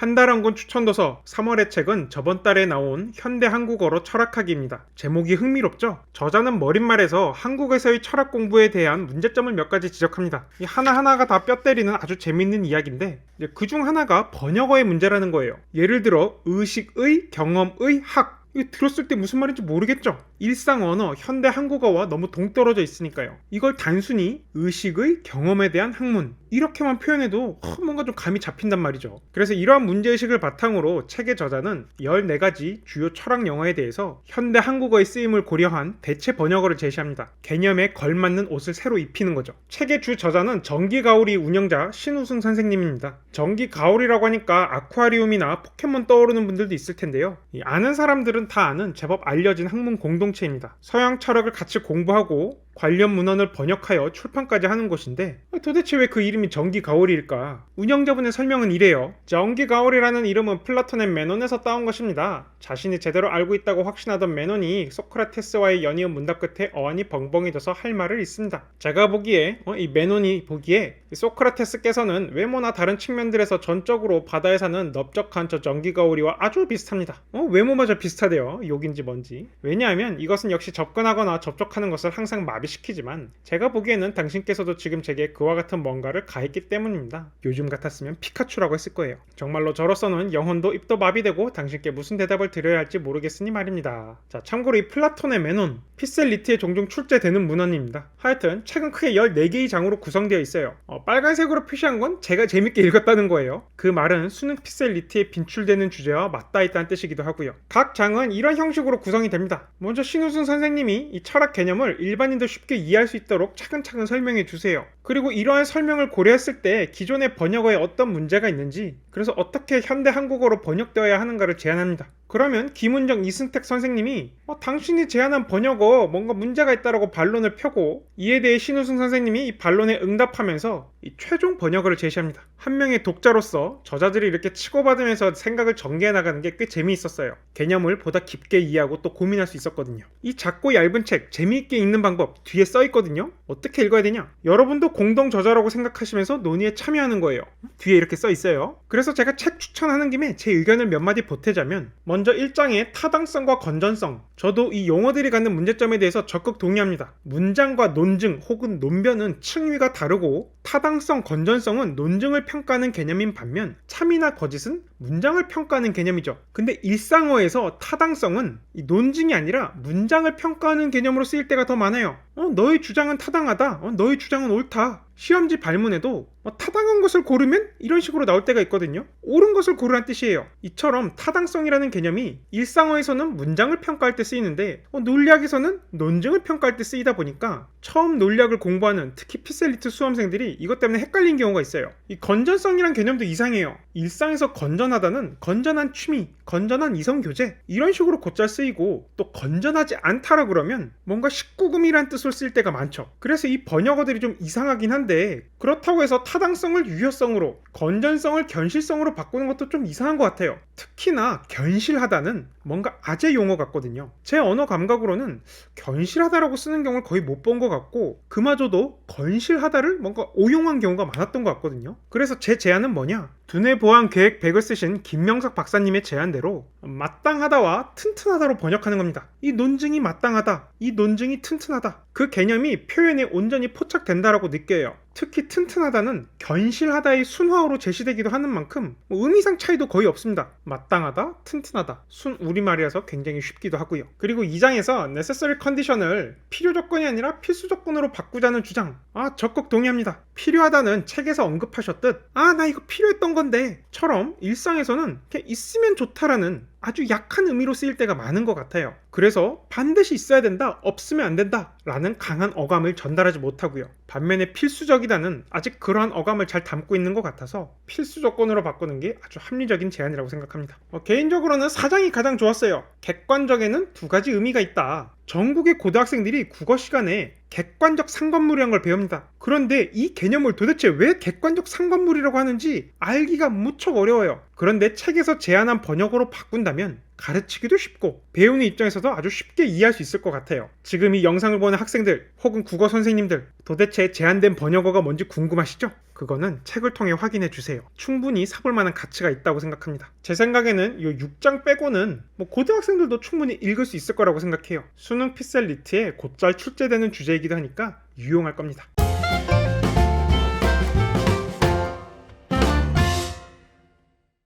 한달한권 추천도서 3월의 책은 저번 달에 나온 현대 한국어로 철학하기입니다. 제목이 흥미롭죠? 저자는 머릿말에서 한국에서의 철학 공부에 대한 문제점을 몇 가지 지적합니다. 이 하나하나가 다 뼈 때리는 아주 재밌는 이야기인데 그중 하나가 번역어의 문제라는 거예요. 예를 들어 의식의, 경험의, 학 이거 들었을 때 무슨 말인지 모르겠죠? 일상 언어, 현대 한국어와 너무 동떨어져 있으니까요. 이걸 단순히 의식의 경험에 대한 학문 이렇게만 표현해도 어, 뭔가 좀 감이 잡힌단 말이죠. 그래서 이러한 문제의식을 바탕으로 책의 저자는 14가지 주요 철학 영어에 대해서 현대 한국어의 쓰임을 고려한 대체 번역어를 제시합니다. 개념에 걸맞는 옷을 새로 입히는 거죠. 책의 주 저자는 정기가오리 운영자 신우승 선생님입니다. 정기가오리라고 하니까 아쿠아리움이나 포켓몬 떠오르는 분들도 있을 텐데요. 이 아는 사람들은 다 아는 제법 알려진 학문 공동체입니다. 서양 철학을 같이 공부하고 관련 문헌을 번역하여 출판까지 하는 곳인데 도대체 왜 그 이름이 정기가오리일까? 운영자분의 설명은 이래요. 정기가오리라는 이름은 플라톤의 메논에서 따온 것입니다. 자신이 제대로 알고 있다고 확신하던 메논이 소크라테스와의 연이은 문답 끝에 어안이 벙벙해져서 할 말을 있습니다. 제가 보기에 어, 이 메논이 보기에 이 소크라테스께서는 외모나 다른 측면들에서 전적으로 바다에 사는 넓적한 저 정기가오리와 아주 비슷합니다. 어, 외모마저 비슷하대요. 욕인지 뭔지. 왜냐하면 이것은 역시 접근하거나 접촉하는 것을 항상 마비 시키지만 제가 보기에는 당신께서도 지금 제게 그와 같은 뭔가를 가했기 때문입니다. 요즘 같았으면 피카츄라고 했을 거예요. 정말로 저로서는 영혼도 입도 마비되고 당신께 무슨 대답을 드려야 할지 모르겠으니 말입니다. 자, 참고로 이 플라톤의 메논, 피셀리트에 종종 출제되는 문헌입니다. 하여튼 책은 크게 14개의 장으로 구성되어 있어요. 어, 빨간색으로 표시한 건 제가 재밌게 읽었다는 거예요. 그 말은 수능 피셀리트에 빈출되는 주제와 맞닿아 있다는 뜻이기도 하고요. 각 장은 이런 형식으로 구성이 됩니다. 먼저 신우승 선생님이 이 철학 개념을 일반인도 쉽게 이해할 수 있도록 차근차근 설명해 주세요. 그리고 이러한 설명을 고려했을 때 기존의 번역어에 어떤 문제가 있는지 그래서 어떻게 현대 한국어로 번역되어야 하는가를 제안합니다. 그러면 김은정 이승택 선생님이 어, 당신이 제안한 번역어 뭔가 문제가 있다라고 반론을 펴고 이에 대해 신우승 선생님이 이 반론에 응답하면서 이 최종 번역어를 제시합니다. 한 명의 독자로서 저자들이 이렇게 치고받으면서 생각을 전개해 나가는 게 꽤 재미있었어요. 개념을 보다 깊게 이해하고 또 고민할 수 있었거든요. 이 작고 얇은 책 재미있게 읽는 방법 뒤에 써 있거든요. 어떻게 읽어야 되냐? 여러분도 공동 저자라고 생각하시면서 논의에 참여하는 거예요. 뒤에 이렇게 써 있어요. 그래서 제가 책 추천하는 김에 제 의견을 몇 마디 보태자면 먼저 1장의 타당성과 건전성. 저도 이 용어들이 갖는 문제점에 대해서 적극 동의합니다. 문장과 논증 혹은 논변은 층위가 다르고 타당성, 건전성은 논증을 평가하는 개념인 반면 참이나 거짓은 문장을 평가하는 개념이죠. 근데 일상어에서 타당성은 이 논증이 아니라 문장을 평가하는 개념으로 쓰일 때가 더 많아요. 어, 너의 주장은 타당하다. 어, 너의 주장은 옳다. 시험지 발문에도 어, 타당한 것을 고르면 이런 식으로 나올 때가 있거든요. 옳은 것을 고르란 뜻이에요. 이처럼 타당성이라는 개념이 일상어에서는 문장을 평가할 때 쓰이는데 어, 논리학에서는 논증을 평가할 때 쓰이다 보니까 처음 논리학을 공부하는 특히 피셀리트 수험생들이 이것 때문에 헷갈린 경우가 있어요. 이 건전성이란 개념도 이상해요. 일상에서 건전하다는 건전한 취미, 건전한 이성 교제 이런 식으로 곧잘 쓰이고 또 건전하지 않다라 그러면 뭔가 19금이란 뜻을 쓸 때가 많죠. 그래서 이 번역어들이 좀 이상하긴 한데 그렇다고 해서 타당성을 유효성으로 건전성을 견실성으로 바꾸는 것도 좀 이상한 것 같아요. 특히나 견실하다는 뭔가 아재 용어 같거든요. 제 언어 감각으로는 견실하다라고 쓰는 경우를 거의 못 본 것 같고 그마저도 건실하다를 뭔가 오용한 경우가 많았던 것 같거든요. 그래서 제 제안은 뭐냐? 두뇌 보안 계획 100을 쓰신 김명석 박사님의 제안대로 마땅하다와 튼튼하다로 번역하는 겁니다. 이 논증이 마땅하다, 이 논증이 튼튼하다. 그 개념이 표현에 온전히 포착된다라고 느껴요. 특히 튼튼하다는 견실하다의 순화어로 제시되기도 하는 만큼 뭐 의미상 차이도 거의 없습니다. 마땅하다, 튼튼하다, 순 우리말이라서 굉장히 쉽기도 하고요. 그리고 2장에서 necessary condition을 필요 조건이 아니라 필수 조건으로 바꾸자는 주장. 아, 적극 동의합니다. 필요하다는 책에서 언급하셨듯 아, 나 이거 필요했던 건데 처럼 일상에서는 있으면 좋다라는 아주 약한 의미로 쓰일 때가 많은 것 같아요. 그래서 반드시 있어야 된다, 없으면 안 된다 라는 강한 어감을 전달하지 못하고요. 반면에 필수적이다는 아직 그러한 어감을 잘 담고 있는 것 같아서 필수 조건으로 바꾸는 게 아주 합리적인 제안이라고 생각합니다. 어, 개인적으로는 사장이 가장 좋았어요. 객관적에는 두 가지 의미가 있다. 전국의 고등학생들이 국어 시간에 객관적 상관물이란 걸 배웁니다. 그런데 이 개념을 도대체 왜 객관적 상관물이라고 하는지 알기가 무척 어려워요. 그런데 책에서 제안한 번역어로 바꾼다면 가르치기도 쉽고 배우는 입장에서도 아주 쉽게 이해할 수 있을 것 같아요. 지금 이 영상을 보는 학생들 혹은 국어 선생님들 도대체 제안된 번역어가 뭔지 궁금하시죠? 그거는 책을 통해 확인해 주세요. 충분히 사볼 만한 가치가 있다고 생각합니다. 제 생각에는 이 6장 빼고는 뭐 고등학생들도 충분히 읽을 수 있을 거라고 생각해요. 수능 피셀리트에 곧잘 출제되는 주제이기도 하니까 유용할 겁니다.